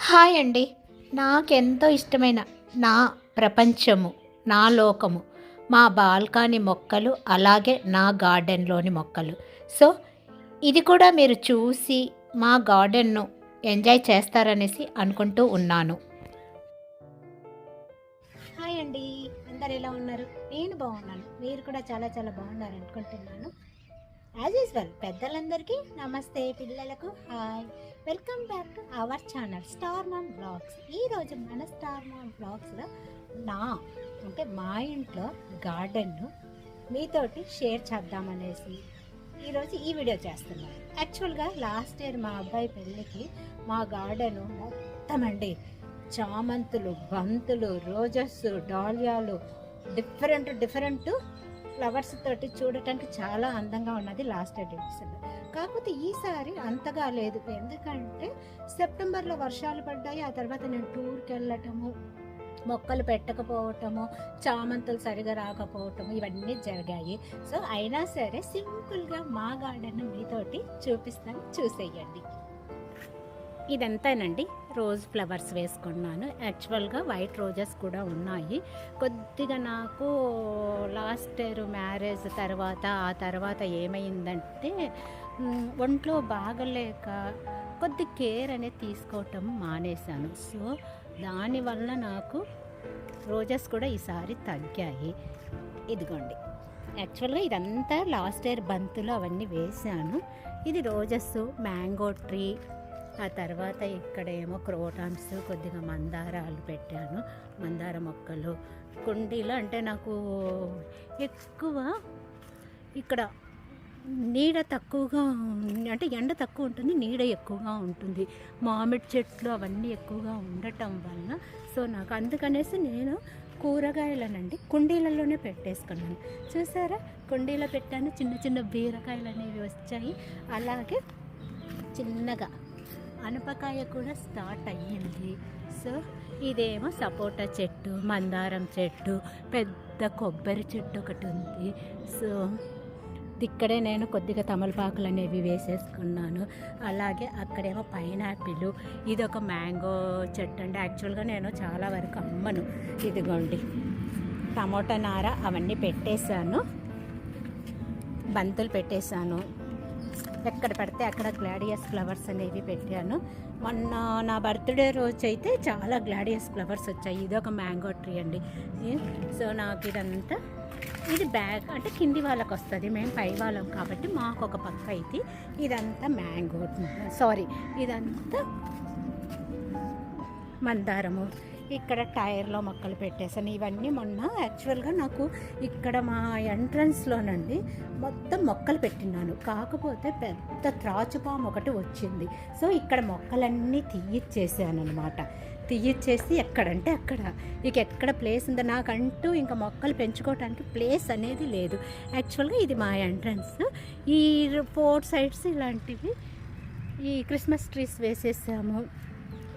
Hi అండి. నాకెంతో ఇష్టమైన నా ప్రపంచము నా లోకము మా బాల్కనీ మొక్కలు అలాగే నా గార్డెన్లోని మొక్కలు. సో ఇది కూడా మీరు చూసి మా గార్డెన్ను ఎంజాయ్ చేస్తారనేసి అనుకుంటూ ఉన్నాను. హాయ్ అండి. అందరు ఎలా ఉన్నారు? నేను బాగున్నాను. మీరు కూడా చాలా చాలా బాగున్నారు అనుకుంటున్నాను. యాజ్ యూజువల్ పెద్దలందరికీ నమస్తే. పిల్లలకు hi. Welcome back to our channel star mom vlogs ఈరోజు మన స్టార్ మామ్ బ్లాగ్స్లో నా అంటే మా ఇంట్లో గార్డెన్ను మీతోటి షేర్ చేద్దామనేసి ఈరోజు ఈ వీడియో చేస్తున్నాను. యాక్చువల్గా లాస్ట్ ఇయర్ మా అబ్బాయి పెళ్ళికి మా గార్డెను మొత్తం అండి చామంతులు బంతులు రోజస్ డాలియాలు డిఫరెంట్ డిఫరెంట్ ఫ్లవర్స్ తోటి చూడటానికి చాలా అందంగా ఉన్నది లాస్ట్ ఎడిషన్ కాకపోతే ఈసారి అంతగా లేదు. ఎందుకంటే సెప్టెంబర్లో వర్షాలు పడ్డాయి. ఆ తర్వాత నేను టూర్కి వెళ్ళటము మొక్కలు పెట్టకపోవటము చామంతులు సరిగా రాకపోవటము ఇవన్నీ జరిగాయి. సో అయినా సరే సింపుల్గా మా గార్డెన్ మీతోటి చూపిస్తాను. చూసేయండి. ఇదంతానండి. రోజ్ ఫ్లవర్స్ వేసుకున్నాను. యాక్చువల్గా వైట్ రోజెస్ కూడా ఉన్నాయి. కొద్దిగా నాకు లాస్ట్ ఇయర్ మ్యారేజ్ తర్వాత ఆ తర్వాత ఏమైందంటే ఒంట్లో బాగలేక కొద్ది కేర్ అనేది తీసుకోవటం మానేశాను. సో దానివల్ల నాకు రోజెస్ కూడా ఈసారి తగ్గాయి. ఇదిగోండి. యాక్చువల్గా ఇదంతా లాస్ట్ ఇయర్ బంతులు అవన్నీ వేసాను ఇది రోజెస్ మ్యాంగో ట్రీ ఆ తర్వాత ఇక్కడేమో క్రోటాన్స్ కొద్దిగా మందారాలు పెట్టాను. మందార మొక్కలు కుండీలో అంటే నాకు ఎక్కువ ఇక్కడ నీడ తక్కువగా అంటే ఎండ తక్కువ ఉంటుంది నీడ ఎక్కువగా ఉంటుంది. మామిడి చెట్లు అవన్నీ ఎక్కువగా ఉండటం వల్ల సో నాకు అందుకనేసి నేను కూరగాయలనండి కుండీలలోనే పెట్టేసుకున్నాను. చూసారా? కుండీలో పెట్టాను చిన్న చిన్న బీరకాయలు అనేవి వచ్చాయి. అలాగే చిన్నగా అనపకాయ కూడా స్టార్ట్ అయ్యింది. సో ఇదేమో సపోటా చెట్టు మందారం చెట్టు పెద్ద కొబ్బరి చెట్టు ఒకటి ఉంది. సో ఇక్కడే నేను కొద్దిగా తమలపాకులు అనేవి వేసేసుకున్నాను. అలాగే అక్కడేమో పైనాపిల్ ఇది ఒక మ్యాంగో చెట్టు అండి. యాక్చువల్గా నేను చాలా వరకు అమ్మను. ఇదిగోండి టమోటా నార అవన్నీ పెట్టేశాను. బంతులు పెట్టేశాను. ఎక్కడ పడితే అక్కడ గ్లాడియస్ ఫ్లవర్స్ అనేవి పెట్టాను. మొన్న నా బర్త్డే రోజు అయితే చాలా గ్లాడియస్ ఫ్లవర్స్ వచ్చాయి. ఇది ఒక మ్యాంగో ట్రీ అండి. సో నాకు ఇదంతా ఇది బ్యాగ్ అంటే కింది వాళ్ళకి వస్తుంది. మేము పై వాళ్ళం కాబట్టి మాకు ఒక పక్క అయితే ఇదంతా మ్యాంగో సారీ ఇదంతా మందారము. ఇక్కడ టైర్లో మొక్కలు పెట్టేసాను ఇవన్నీ మొన్న యాక్చువల్గా నాకు ఇక్కడ మా ఎంట్రన్స్లోనండి మొత్తం మొక్కలు పెట్టినాను కాకపోతే పెద్ద త్రాచుపాము ఒకటి వచ్చింది. సో ఇక్కడ మొక్కలన్నీ తీయిచ్చేసాను అనమాట తీయిచ్చేసి ఎక్కడంటే అక్కడ. ఇక ఎక్కడ ప్లేస్ ఉందో నాకంటూ ఇంకా మొక్కలు పెంచుకోవడానికి ప్లేస్ అనేది లేదు. యాక్చువల్గా ఇది మా ఎంట్రన్స్ ఈ ఫోర్ సైడ్స్ ఇలాంటివి. ఈ క్రిస్మస్ ట్రీస్ వేసేసాము.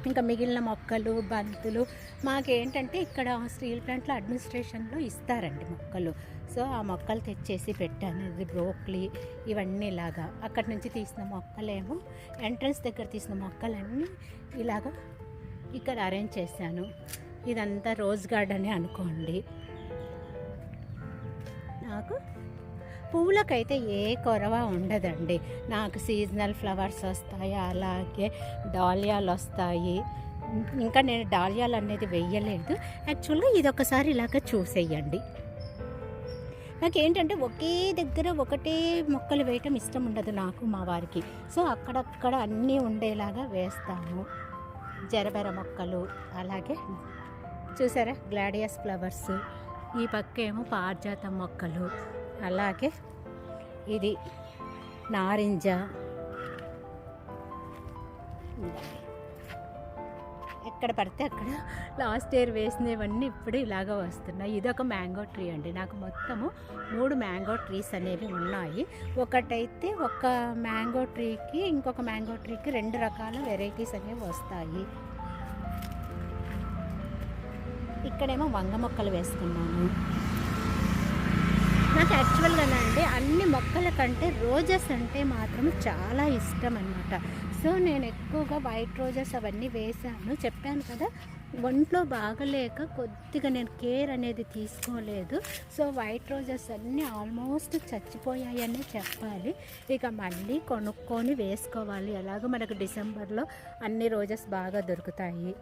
ఇంకా మిగిలిన మొక్కలు బంతులు మాకేంటంటే ఇక్కడ స్టీల్ ప్లాంట్లో అడ్మినిస్ట్రేషన్లో ఇస్తారండి మొక్కలు. సో ఆ మొక్కలు తెచ్చేసి పెట్టాను. ఇది బ్రోక్లీ ఇవన్నీ ఇలాగా. అక్కడి నుంచి తీసిన మొక్కలేమో ఎంట్రన్స్ దగ్గర తీసిన మొక్కలన్నీ ఇలాగా ఇక్కడ అరేంజ్ చేశాను. ఇదంతా రోజ్ గార్డెనే అనుకోండి. నాకు పువ్వులకైతే ఏ కొరవ ఉండదండి. నాకు సీజనల్ ఫ్లవర్స్ వస్తాయి అలాగే డాలియాలు వస్తాయి ఇంకా నేను డాలియాలు అనేది వెయ్యలేదు. యాక్చువల్గా ఇది ఒకసారి ఇలాగ చూసేయండి. నాకు ఏంటంటే ఒకే దగ్గర ఒకటే మొక్కలు వేయటం ఇష్టం ఉండదు నాకు మా వారికి. సో అక్కడక్కడ అన్నీ ఉండేలాగా వేస్తాను జరబెర మొక్కలు అలాగే చూసారా గ్లాడియస్ ఫ్లవర్స్. ఈ పక్క ఏమో పారిజాతం మొక్కలు. అలాగే ఇది నారింజ. ఎక్కడ పడితే అక్కడ. లాస్ట్ ఇయర్ వేసినవన్నీ ఇప్పుడు ఇలాగ వస్తున్నాయి. ఇదొక మ్యాంగో ట్రీ అండి. నాకు మొత్తము మూడు మ్యాంగో ట్రీస్ అనేవి ఉన్నాయి. ఒకటైతే ఒక మ్యాంగో ట్రీకి ఇంకొక మ్యాంగో ట్రీకి రెండు రకాల వెరైటీస్ అనేవి వస్తాయి. ఇక్కడేమో వంగ మొక్కలు వేసుకున్నాను నాకు యాక్చువల్గా అండి అన్ని మొక్కల కంటే రోజెస్ అంటే మాత్రం చాలా ఇష్టం అనమాట సో నేను ఎక్కువగా వైట్ రోజెస్ అవన్నీ వేశాను. చెప్పాను కదా ఒంట్లో బాగలేక కొద్దిగా నేను కేర్ అనేది తీసుకోలేదు. సో వైట్ రోజెస్ అన్నీ ఆల్మోస్ట్ చచ్చిపోయాయనే చెప్పాలి. ఇక మళ్ళీ కొనుక్కొని వేసుకోవాలి. ఎలాగో మనకు డిసెంబర్లో అన్ని రోజెస్ బాగా దొరుకుతాయి.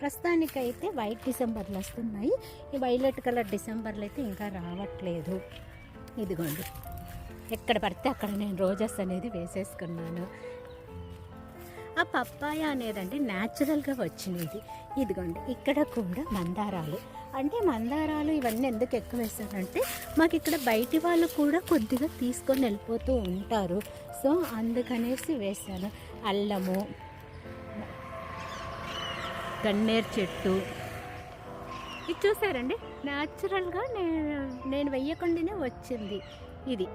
ప్రస్తుతానికైతే వైట్ డిసెంబర్లు వస్తున్నాయి. ఈ వైలెట్ కలర్ డిసెంబర్లు అయితే ఇంకా రావట్లేదు. ఇదిగోండి. ఎక్కడ పడితే అక్కడ నేను రోజెస్ అనేది వేసేసుకున్నాను. ఆ పప్పాయ అనేదండి న్యాచురల్గా వచ్చినది. ఇదిగోండి ఇక్కడ కూడా మందారాలు. అంటే మందారాలు ఇవన్నీ ఎందుకు ఎక్కువ వేస్తానంటే మాకు ఇక్కడ బయటి వాళ్ళు కూడా కొద్దిగా తీసుకొని వెళ్ళిపోతూ ఉంటారు. సో అందుకనేసి వేసాను అల్లము గన్నేరు చెట్టు. ఇది చూసారండి? న్యాచురల్గా నేను నేను వెయ్యకుండానే వచ్చింది. ఇది.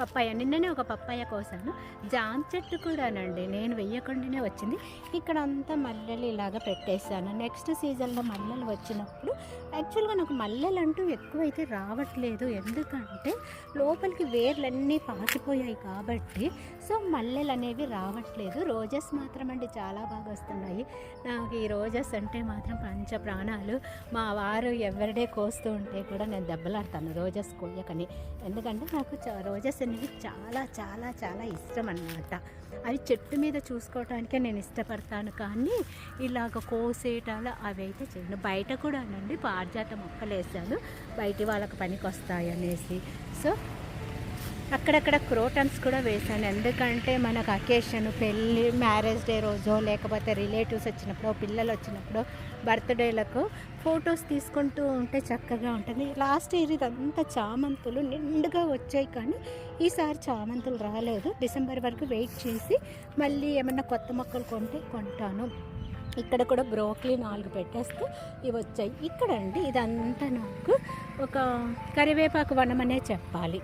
పప్పాయ. నిన్ననే ఒక పప్పాయ కోసాను. జామ చెట్టు కూడానండి నేను వెయ్యకుండానే వచ్చింది. ఇక్కడ అంతా మల్లెలు ఇలాగ పెట్టేశాను. నెక్స్ట్ సీజన్లో మల్లెలు వచ్చినప్పుడు యాక్చువల్గా నాకు మల్లెలు అంటూ ఎక్కువైతే రావట్లేదు. ఎందుకంటే లోపలికి వేర్లన్నీ పాకిపోయాయి కాబట్టి సో మల్లెలు అనేవి రావట్లేదు. రోజెస్ మాత్రం అండి చాలా బాగా వస్తున్నాయి. నాకు ఈ రోజెస్ అంటే మాత్రం పంచ ప్రాణాలు. మా వారు ఎవరిడే కోస్తూ ఉంటే కూడా నేను దెబ్బలాడతాను రోజెస్ కోయకని. ఎందుకంటే నాకు రోజెస్ అనేవి చాలా చాలా చాలా ఇష్టం అన్నమాట అవి చెట్టు మీద చూసుకోవటానికే నేను ఇష్టపడతాను కానీ ఇలాగ కోసేటాలు అవి అయితే చేయను. బయట కూడా నండి పారిజాత మొక్కలు వేసాను బయటి వాళ్ళకి పనికి వస్తాయి అనేసి సో అక్కడక్కడ క్రోటన్స్ కూడా వేశాను. ఎందుకంటే మనకు అకేషన్ పెళ్ళి మ్యారేజ్ డే రోజో లేకపోతే రిలేటివ్స్ వచ్చినప్పుడు పిల్లలు వచ్చినప్పుడు బర్త్డేలకు ఫొటోస్ తీసుకుంటూ ఉంటే చక్కగా ఉంటుంది. లాస్ట్ ఇయర్ ఇదంతా చామంతులు నిండుగా వచ్చాయి కానీ ఈసారి చామంతులు రాలేదు. డిసెంబర్ వరకు వెయిట్ చేసి మళ్ళీ ఏమన్నా కొత్త మొక్కలు కొంటే కొంటాను. ఇక్కడ కూడా బ్రోక్లీ నాలుగు పెట్టేస్తే ఇవి వచ్చాయి. ఇక్కడ అండి ఇదంతా నాకు ఒక కరివేపాకు వనం అనే చెప్పాలి.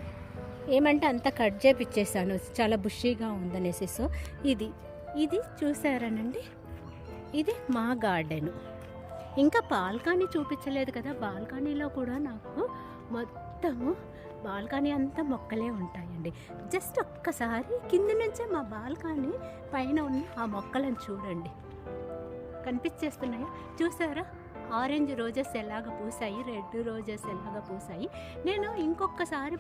ఏమంటే అంత కట్ చేపిచ్చేసాను. చాలా బుషీగా ఉందనేసి. సో ఇది. ఇది చూసారనండి? ఇది మా గార్డెను. ఇంకా బాల్కనీ చూపించలేదు కదా. బాల్కనీలో కూడా నాకు మొత్తము బాల్కనీ అంతా మొక్కలే ఉంటాయండి. జస్ట్ ఒక్కసారి కింద నుంచే మా బాల్కనీ పైన ఉన్న ఆ మొక్కలను చూడండి. కనిపించేస్తున్నాయా చూసారా? ఆరెంజ్ రోజెస్ ఎలాగ పూసాయి రెడ్ రోజెస్ ఎలాగ పూసాయి. నేను ఇంకొకసారి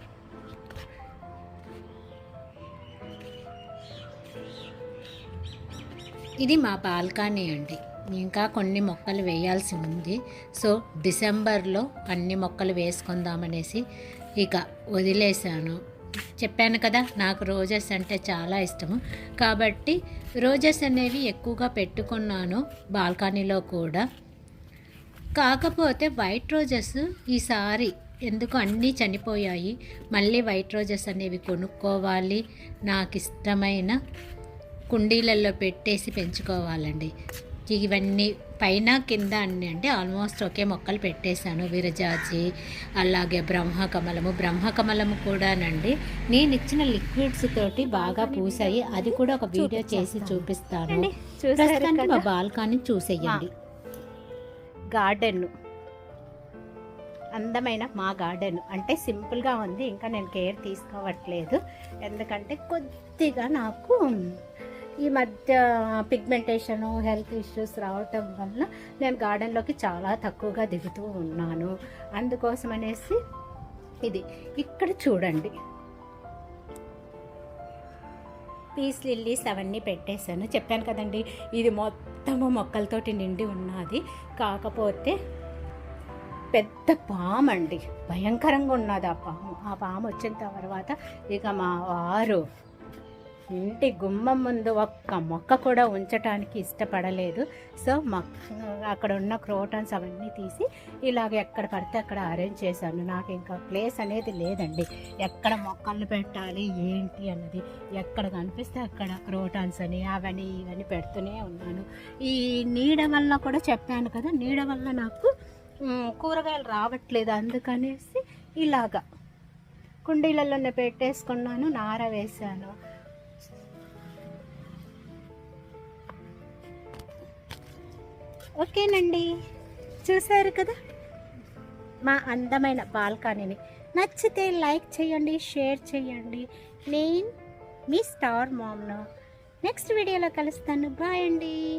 ఇది మా బాల్కనీ అండి. ఇంకా కొన్ని మొక్కలు వేయాల్సి ఉంది. సో డిసెంబర్లో అన్ని మొక్కలు వేసుకుందామనేసి ఇక వదిలేశాను. చెప్పాను కదా నాకు రోజెస్ అంటే చాలా ఇష్టము. కాబట్టి రోజెస్ అనేవి ఎక్కువగా పెట్టుకున్నాను బాల్కనీలో కూడా. కాకపోతే వైట్ రోజెస్ ఈసారి ఎందుకు అన్నీ చనిపోయాయి. మళ్ళీ వైట్ రోజెస్ అనేవి కొనుక్కోవాలి. నాకు ఇష్టమైన కుండీలలో పెట్టేసి పెంచుకోవాలండి. ఇవన్నీ పైన కింద అన్ని అంటే ఆల్మోస్ట్ ఒకే మొక్కలు పెట్టేశాను. విరజాజి అలాగే బ్రహ్మకమలము. బ్రహ్మకమలము కూడానండి. నేను ఇచ్చిన లిక్విడ్స్ తోటి బాగా పూసాయి. అది కూడా ఒక వీడియో చేసి చూపిస్తాను. ప్రస్తుతానికి మా బాల్కనీ చూసేయండి. గార్డెన్. అందమైన మా గార్డెన్. అంటే సింపుల్గా ఉంది. ఇంకా నేను కేర్ తీసుకోవట్లేదు. ఎందుకంటే కొద్దిగా నాకు ఈ మధ్య పిగ్మెంటేషను హెల్త్ ఇష్యూస్ రావటం వల్ల నేను గార్డెన్లోకి చాలా తక్కువగా దిగుతూ ఉన్నాను. అందుకోసం అనేసి ఇది. ఇక్కడ చూడండి. పీస్ లిల్లీస్ అవన్నీ పెట్టేశాను. చెప్పాను కదండి ఇది మొత్తము మొక్కలతోటి నిండి ఉన్నది. కాకపోతే పెద్ద పాము అండి. భయంకరంగా ఉన్నది ఆ పాము. ఆ పాము వచ్చిన తర్వాత ఇక మా వారు ఇంటి గుమ్మం ముందు ఒక్క మొక్క కూడా ఉంచటానికి ఇష్టపడలేదు. సో మొక్క అక్కడ ఉన్న క్రోటన్స్ అవన్నీ తీసి ఇలాగ ఎక్కడ పడితే అక్కడ అరేంజ్ చేశాను. నాకు ఇంకా ప్లేస్ అనేది లేదండి. ఎక్కడ మొక్కలు పెట్టాలి ఏంటి అన్నది ఎక్కడ కనిపిస్తే అక్కడ క్రోటాన్స్ అని అవని ఇవని పెడుతూనే ఉన్నాను. ఈ నీడ వల్ల కూడా చెప్పాను కదా నీడ వల్ల నాకు కూరగాయలు రావట్లేదు. అందుకనేసి ఇలాగా కుండీలలోనే పెట్టేసుకున్నాను నార వేశాను. ఓకేనండి. చూసారు కదా? మా అందమైన బాల్కనీని. నచ్చితే లైక్ చేయండి షేర్ చేయండి. నేను మీ స్టార్ మామ్ను. నెక్స్ట్ వీడియోలో కలుస్తాను. బాయ్ అండి.